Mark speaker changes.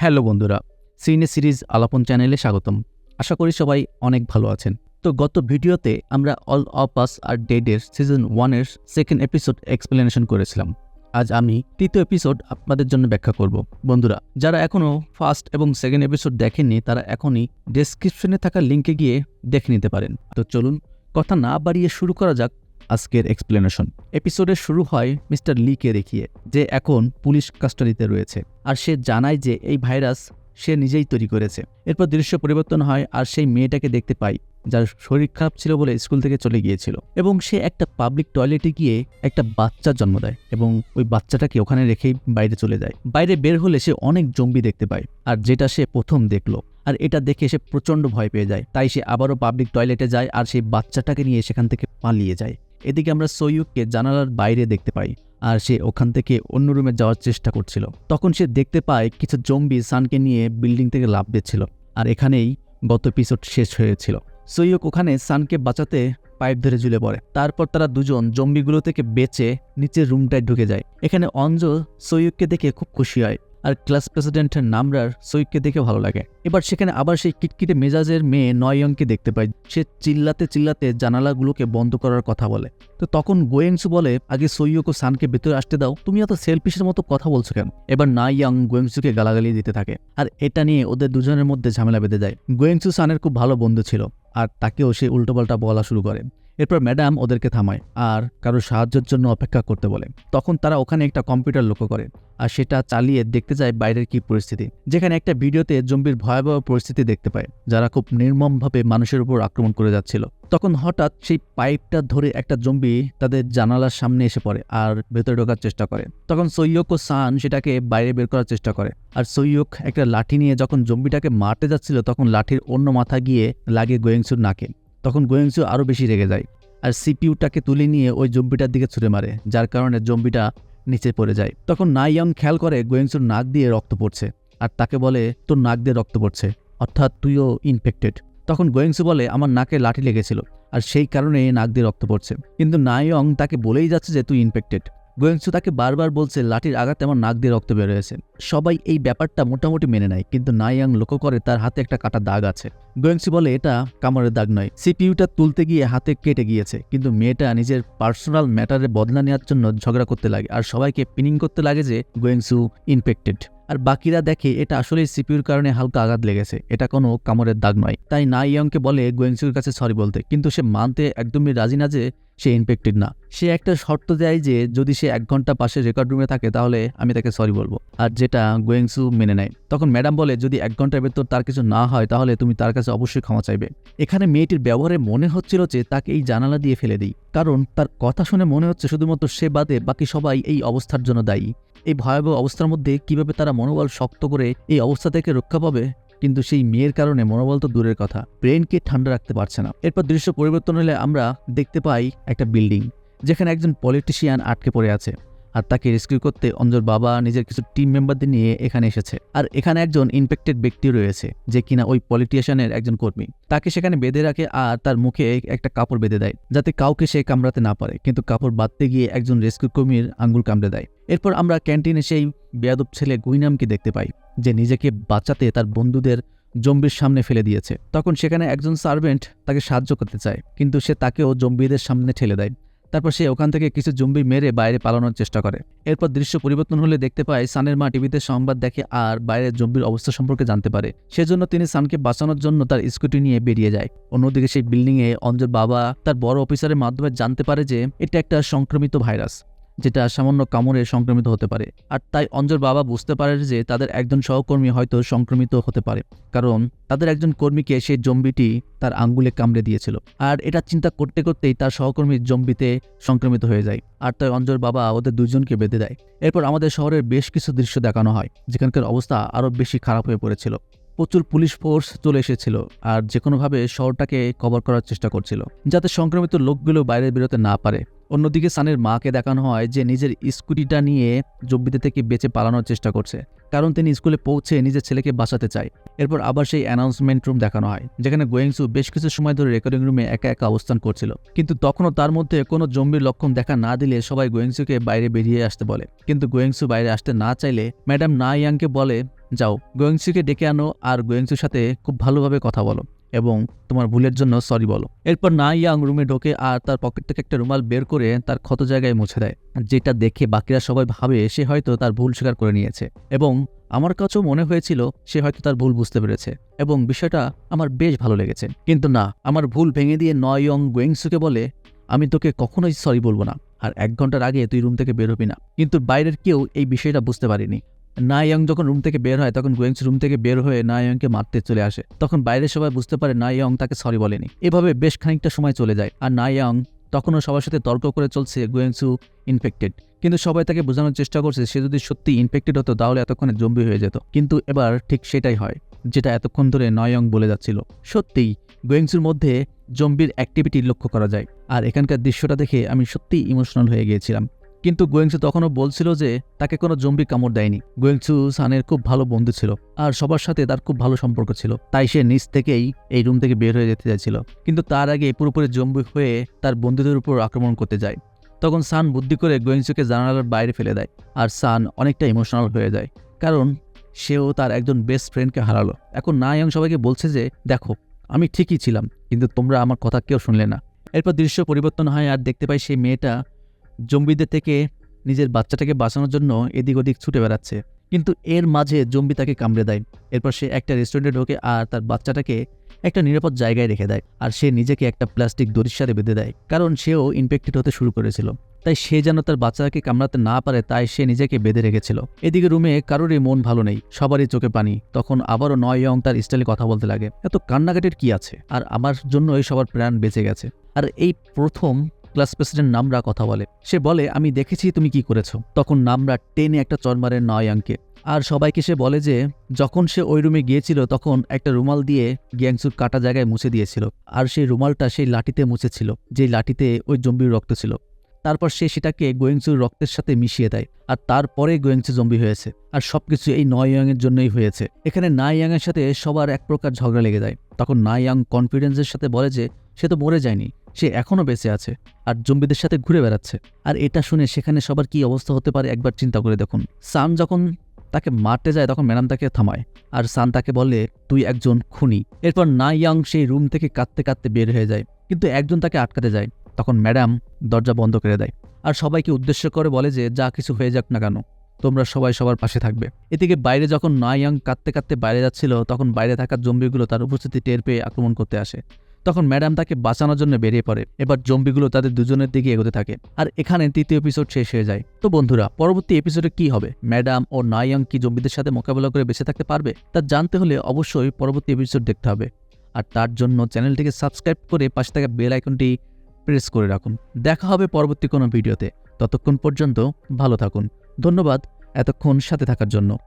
Speaker 1: Hello বন্ধুরা, সিনে series আলাপন চ্যানেলে স্বাগতম। আশা করি সবাই অনেক ভালো আছেন। তো গত ভিডিওতে আমরা অল অফ আস আর ডেডের সিজন ওয়ানের সেকেন্ড এপিসোড এক্সপ্লেনেশন করেছিলাম। আজ আমি তৃতীয় এপিসোড আপনাদের জন্য ব্যাখ্যা করব। বন্ধুরা, যারা এখনও ফার্স্ট এবং সেকেন্ড এপিসোড দেখেননি, তারা এখনই ডেসক্রিপশনে থাকা লিঙ্কে গিয়ে দেখে নিতে পারেন। তো চলুন, কথা না বাড়িয়ে শুরু করা যাক আজকের এক্সপ্লেনেশন এপিসোডের শুরু হয় মিস্টার লিকে দেখিয়ে, যে এখন পুলিশ কাস্টাডিতে রয়েছে। আর সে জানায় যে এই ভাইরাস সে নিজেই তৈরি করেছে। এরপর দৃশ্য পরিবর্তন হয় আর সেই মেয়েটাকে দেখতে পাই, যার শরীর খারাপ ছিল বলে স্কুল থেকে চলে গিয়েছিল। এবং সে একটা পাবলিক টয়লেটে গিয়ে একটা বাচ্চার জন্ম দেয় এবং ওই বাচ্চাটাকে ওখানে রেখেই বাইরে চলে যায়। বাইরে বের হলে সে অনেক জম্বি দেখতে পায়, আর যেটা সে প্রথম দেখল। আর এটা দেখে সে প্রচণ্ড ভয় পেয়ে যায়। তাই সে আবারও পাবলিক টয়লেটে যায় আর সেই বাচ্চাটাকে নিয়ে সেখান থেকে পালিয়ে যায়। এদিকে আমরা সৈয়দকে জানালার বাইরে দেখতে পাই, আর সে ওখান থেকে অন্য রুমে যাওয়ার চেষ্টা করছিল। তখন সে দেখতে পায় কিছু জম্বি সানকে নিয়ে বিল্ডিং থেকে লাভ দিচ্ছিল, আর এখানেই গত এপিসোড শেষ হয়েছিল। সৈয়ক ওখানে সানকে বাঁচাতে পাইপ ধরে ঝুলে পড়ে। তারপর তারা দুজন জম্বিগুলো থেকে বেঁচে নিচের রুমটায় ঢুকে যায়। এখানে অঞ্জ সৈয়ককে দেখে খুব খুশি হয়। আর ক্লাস প্রেসিডেন্টের নামরার সৈয়দকে দেখে ভালো লাগে। এবার সেখানে আবার সেই কিটকিটে মেজাজের মেয়ে নয়ংকে দেখতে পাই। সে চিল্লাতে চিল্লাতে জানালাগুলোকে বন্ধ করার কথা বলে। তো তখন গোয়েংসু বলে, আগে সৈয়ক ও সানকে ভেতরে আসতে দাও। তুমি এত সেলফিসের মতো কথা বলছো কেন? এবার না ইয়াং গোয়েংসুকে গালাগালি দিতে থাকে। আর এটা নিয়ে ওদের দুজনের মধ্যে ঝামেলা বেঁধে যায়। গোয়েংসু সানের খুব ভালো বন্ধু ছিল, আর তাকেও সে উল্টোপাল্টা বলা শুরু করে। এরপর ম্যাডাম ওদেরকে থামায় আর কারও সাহায্যের জন্য অপেক্ষা করতে বলে। তখন তারা ওখানে একটা কম্পিউটার লক্ষ্য করে আর সেটা চালিয়ে দেখতে যায় বাইরের কি পরিস্থিতি। যেখানে একটা ভিডিওতে জম্বির ভয়াবহ পরিস্থিতি দেখতে পায়, যারা খুব নির্মমভাবে মানুষের উপর আক্রমণ করে যাচ্ছিল। তখন হঠাৎ সেই পাইপটা ধরে একটা জম্বি তাদের জানালার সামনে এসে পড়ে আর ভেতরে ঢোকার চেষ্টা করে। তখন সৈয়ক ও সান সেটাকে বাইরে বের করার চেষ্টা করে আর সৈয়ক একটা লাঠি নিয়ে যখন জম্বিটাকে মারতে যাচ্ছিল তখন লাঠির অন্য মাথা গিয়ে লাগে গোয়েংসুর নাকে। তখন গোয়েংসু আরও বেশি রেগে যায় আর সিপিউটাকে তুলে নিয়ে ওই জম্বিটার দিকে ছুড়ে মারে, যার কারণে জম্বিটা নিচে পড়ে যায়। তখন নাইয়ং খেয়াল করে গোয়েংসুর নাক দিয়ে রক্ত পড়ছে আর তাকে বলে, তোর নাক দিয়ে রক্ত পড়ছে, অর্থাৎ তুইও ইনফেক্টেড তখন গোয়েংসু বলে, আমার নাকে লাঠি লেগেছিল আর সেই কারণে নাক দিয়ে রক্ত পড়ছে। কিন্তু নাইয়ং তাকে বলেই যাচ্ছে যে তুই ইনফেক্টেড গোয়েংসু তাকে বারবার বলছে, লাঠির আঘাতে আমার নাক দিয়ে রক্ত বের হয়েছে। সবাই এই ব্যাপারটা মোটামুটি মেনে নেয়, কিন্তু নাইয়াং লক্ষ্য করে তার হাতে একটা কাটা দাগ আছে। গোয়েংসি বলে, এটা কামড়ের দাগ নয়। সিপিইউটা তুলতে গিয়ে হাতে কেটে গিয়েছে, কিন্তু মেয়েটা নিজের পার্সোনাল ম্যাটারে বদলা নেওয়ার জন্য ঝগড়া করতে লাগে, আর সবাইকে পিনিং করতে লাগে যে গোয়েংসু ইনফেক্টেড। আর বাকিরা দেখে, এটা আসলে সিপিউর কারণে হালকা আঘাত লেগেছে, এটা কোনো কামড়ের দাগ নয়। তাই না ইয়ংকে বলে গোয়েংসুর কাছে সরি বলতে। কিন্তু সে মানতে একদমই রাজি না যে সে ইনফেক্টেড না। সে একটা শর্ত দেয় যে যদি সে এক ঘণ্টা পাশে রেকর্ড রুমে থাকে তাহলে আমি তাকে সরি বলব। আর যেটা গোয়েংসু মেনে নেয়। তখন ম্যাডাম বলে, যদি এক ঘণ্টার ভেতর তার কিছু না হয় তাহলে তুমি তার কাছে অবশ্যই ক্ষমা চাইবে। এখানে মেয়েটির ব্যবহারে মনে হচ্ছিল যে তাকে এই জানালা দিয়ে ফেলে দিই। কারণ তার কথা শুনে মনে হচ্ছে শুধুমাত্র সে বাদে বাকি সবাই এই অবস্থার জন্য দায়ী। এই ভয়াবহ অবস্থার মধ্যে কীভাবে তারা মনোবল শক্ত করে এই অবস্থা থেকে রক্ষা পাবে কিন্তু সেই মেয়ের কারণে মনোবল তো দূরের কথা। ব্রেনকে ঠান্ডা রাখতে পারছে না। এরপর দৃশ্য পরিবর্তন হলে আমরা দেখতে পাই একটা বিল্ডিং, যেখানে একজন পলিটিশিয়ান আটকে পড়ে আছে আর তাকে রেস্কিউ করতে অঞ্জর বাবা নিজের কিছু টিম মেম্বারদের নিয়ে এখানে এসেছে। আর এখানে একজন ইনফেক্টেড ব্যক্তি রয়েছে, যে কিনা ওই পলিটিশিয়ানের একজন কর্মী। তাকে সেখানে বেঁধে রাখে আর তার মুখে একটা কাপড় বেঁধে দেয়, যাতে কাউকে সে কামড়াতে না পারে, কিন্তু কাপড় বাঁধতে গিয়ে একজন রেস্কিউ কর্মীর আঙ্গুল কামড়ে দেয়। এরপর আমরা ক্যান্টিনে সেই বেয়াদব ছেলে গুইনামকে দেখতে পাই। যে নিজেকে বাঁচাতে তার বন্ধুদের জম্বির সামনে ফেলে দিয়েছে। তখন সেখানে একজন সার্ভেন্ট তাকে সাহায্য করতে চায়, কিন্তু সে তাকেও জম্বিদের সামনে ঠেলে দেয়। তারপর সে ওখান থেকে কিছু জম্বি মেরে বাইরে পালানোর চেষ্টা করে। এরপর দৃশ্য পরিবর্তন হলে দেখতে পায় সানের মা টিভিতে সংবাদ দেখে আর বাইরের জম্বির অবস্থা সম্পর্কে জানতে পারে। সেজন্য তিনি সানকে বাঁচানোর জন্য তার স্কুটি নিয়ে বেরিয়ে যায়। অন্যদিকে সেই বিল্ডিংয়ে অঞ্জর বাবা তার বড় অফিসারের মাধ্যমে জানতে পারে যে এটা একটা সংক্রমিত ভাইরাস যেটা সামান্য কামড়ে সংক্রমিত হতে পারে। আর তাই অঞ্জর বাবা বুঝতে পারে যে তাদের একজন সহকর্মী হয়তো সংক্রমিত হতে পারে। কারণ তাদের একজন কর্মীকে সেই জম্বিটি তার আঙ্গুলে কামড়ে দিয়েছিল। আর এটা চিন্তা করতে করতেই তার সহকর্মীর জম্বিতে সংক্রমিত হয়ে যায়। আর তাই অঞ্জর বাবা ওদের দুজনকে বেঁধে দেয়। এরপর আমাদের শহরের বেশ কিছু দৃশ্য দেখানো হয়। যেখানকার অবস্থা আরও বেশি খারাপ হয়ে পড়েছিল। প্রচুর পুলিশ ফোর্স চলে এসেছিল। আর যে কোনোভাবে শহরটাকে কভার করার চেষ্টা করছিল। যাতে সংক্রমিত লোকগুলো বাইরে বেরোতে না পারে। অন্যদিকে সানের মাকে দেখানো হয় যে নিজের স্কুটিটা নিয়ে জম্বিদের থেকে বেঁচে পালানোর চেষ্টা করছে, কারণ তিনি স্কুলে পৌঁছে নিজের ছেলেকে বাঁচাতে চায়। এরপর আবার সেই অ্যানাউন্সমেন্ট রুম দেখানো হয়, যেখানে গোয়েংসু বেশ কিছু সময় ধরে রেকর্ডিং রুমে একা একা অবস্থান করছিল। কিন্তু তখনও তার মধ্যে কোনো জম্বির লক্ষণ দেখা না দিলে সবাই গোয়েংসুকে বাইরে বেরিয়ে আসতে বলে। কিন্তু গোয়েংসু বাইরে আসতে না চাইলে ম্যাডাম না ইয়াংকে বলে, যাও গোয়েংসুকে ডেকে আনো আর গোয়েংসুর সাথে খুব ভালোভাবে কথা বলো। এবং তোমার ভুলের জন্য সরি বলো। এরপর না ইয়াং রুমে ঢোকে আর তার পকেট থেকে একটা রুমাল বের করে তার ক্ষত জায়গায় মুছে দেয়। যেটা দেখে বাকিরা সবাই ভাবে সে হয়তো তার ভুল স্বীকার করে নিয়েছে। এবং আমার কাছেও মনে হয়েছিল সে হয়তো তার ভুল বুঝতে পেরেছে। এবং বিষয়টা আমার বেশ ভালো লেগেছে। কিন্তু না, আমার ভুল ভেঙে দিয়ে নয়ং গোয়েংসুকে বলে, আমি তোকে কখনোই সরি বলব না। আর এক ঘণ্টার আগে তুই রুম থেকে বেরোবি না। কিন্তু বাইরের কেউ এই বিষয়টা বুঝতে পারেনি। নাইয়ং যখন রুম থেকে বের হয়, তখন গোয়েংস রুম থেকে বের হয়ে নাইয়ংকে মারতে চলে আসে। তখন বাইরে সবাই বুঝতে পারে নাইয়ং তাকে সরি বলেনি। এভাবে বেশ খানিকটা সময় চলে যায় আর নাইয়ং তখনও সবার সাথে তর্ক করে চলছে গোয়েংসু ইনফেক্টেড কিন্তু সবাই তাকে বোঝানোর চেষ্টা করছে, সে যদি সত্যি ইনফেক্টেড হতো তাহলে এতক্ষণে জম্বি হয়ে যেত। কিন্তু এবার ঠিক সেটাই হয়, যেটা এতক্ষণ ধরে নয়ং বলে যাচ্ছিল। সত্যিই গোয়েংসুর মধ্যে জম্বির অ্যাক্টিভিটি লক্ষ্য করা যায়। আর এখানকার দৃশ্যটা দেখে আমি সত্যিই ইমোশনাল হয়ে গিয়েছিলাম। কিন্তু গোয়েংসু তখনও বলছিল যে তাকে কোনো জম্বি কামড় দেয়নি। গোয়েংসু সানের খুব ভালো বন্ধু ছিল আর সবার সাথে তার খুব ভালো সম্পর্ক ছিল। তাই সে নিজ থেকেই এই রুম থেকে বের হয়ে যেতে চাইছিল। কিন্তু তার আগে পুরোপুরি জম্বি হয়ে তার বন্ধুদের উপর আক্রমণ করতে যায়। তখন সান বুদ্ধি করে গোয়েংসুকে জানালার বাইরে ফেলে দেয় আর সান অনেকটা ইমোশনাল হয়ে যায়। কারণ সেও তার একজন বেস্ট ফ্রেন্ডকে হারালো। এখন না নায়ং সবাইকে বলছে যে, দেখো, আমি ঠিকই ছিলাম, কিন্তু তোমরা আমার কথা কেউ শুনলে না। এরপর দৃশ্য পরিবর্তন হয় আর দেখতে পাই সেই মেয়েটা জম্বিদের থেকে নিজের বাচ্চাটাকে বাঁচানোর জন্য এদিক ওদিক ছুটে বেড়াচ্ছে। কিন্তু এর মাঝে জম্বি তাকে কামড়ে দেয়। এরপর সে একটা রেস্টুরেন্টে ঢোকে আর তার বাচ্চাটাকে একটা নিরাপদ জায়গায় রেখে দেয় আর সে নিজেকে একটা প্লাস্টিক দড়ির সাথে বেঁধে দেয়। কারণ সেও ইনফেক্টেড হতে শুরু করেছিল। তাই সে যেন তার বাচ্চাকে কামড়াতে না পারে, তাই সে নিজেকে বেঁধে রেখেছিল। এদিকে রুমে কারোরই মন ভালো নেই, সবারই চোখে পানি। তখন আবারও নয় নয়ং তার স্টাইলে কথা বলতে লাগে। এত কান্নাকাটির কি আছে? আর আমার জন্যই সবার প্রাণ বেঁচে গেছে। আর এই প্রথম ক্লাস প্রেসিডেন্ট নামরা কথা বলে। সে বলে, আমি দেখেছি তুমি কি করেছ। তখন নামরা টেনে একটা চর মারে নয়াংকে আর সবাইকে সে বলে যে, যখন সে ওই রুমে গিয়েছিল, তখন একটা রুমাল দিয়ে গ্যাংসুর কাটা জায়গায় মুছে দিয়েছিল। আর সেই রুমালটা সেই লাঠিতে মুছেছিল যে লাঠিতে ওই জম্বির রক্ত ছিল। তারপর সে সেটাকে গোয়েংসুর রক্তের সাথে মিশিয়ে দেয়। আর তারপরে গোয়েংসু জম্বি হয়েছে। আর সবকিছু এই নয়াং এর জন্যই হয়েছে। এখানে নাইয়াং এর সাথে সবার এক প্রকার ঝগড়া লেগে যায়। তখন নাইয়াং কনফিডেন্সের সাথে বলে যে, সে তো মরে যায়নি। সে এখনও বেঁচে আছে আর জম্বিদের সাথে ঘুরে বেড়াচ্ছে। আর এটা শুনে সেখানে সবার কি অবস্থা হতে পারে একবার চিন্তা করে দেখুন। সান যখন তাকে মারতে যায় তখন ম্যাডাম তাকে থামায় আর সান তাকে বলে, তুই একজন খুনি। এরপর না ইয়াং সেই রুম থেকে কাঁদতে কাঁদতে বের হয়ে যায়। কিন্তু একজন তাকে আটকাতে যায়। তখন ম্যাডাম দরজা বন্ধ করে দেয় আর সবাইকে উদ্দেশ্য করে বলে যে, যা কিছু হয়ে যাক না কেন, তোমরা সবাই সবার পাশে থাকবে। এদিকে বাইরে যখন না ইয়াং কাঁদতে কাঁদতে বাইরে যাচ্ছিল, তখন বাইরে থাকা জম্বিগুলো তার উপস্থিতি টের পেয়ে আক্রমণ করতে আসে। তখন ম্যাডাম তাকে বাঁচানোর জন্য বেরিয়ে পড়ে। এবার জম্বিগুলো তাদের দুজনের দিকে এগোতে থাকে। আর এখানে তৃতীয় এপিসোড শেষ হয়ে যায়। তো বন্ধুরা, পরবর্তী এপিসোডে কি হবে? ম্যাডাম ও নায়ং কি জম্বিদের সাথে মোকাবেলা করে বেঁচে থাকতে পারবে? তা জানতে হলে অবশ্যই পরবর্তী এপিসোড দেখতে হবে। আর তার জন্য চ্যানেলটিকে সাবস্ক্রাইব করে পাশে থাকা বেল আইকনটি প্রেস করে রাখুন। দেখা হবে পরবর্তী কোনো ভিডিওতে ততক্ষণ পর্যন্ত ভালো থাকুন। ধন্যবাদ এতক্ষণ সাথে থাকার জন্য।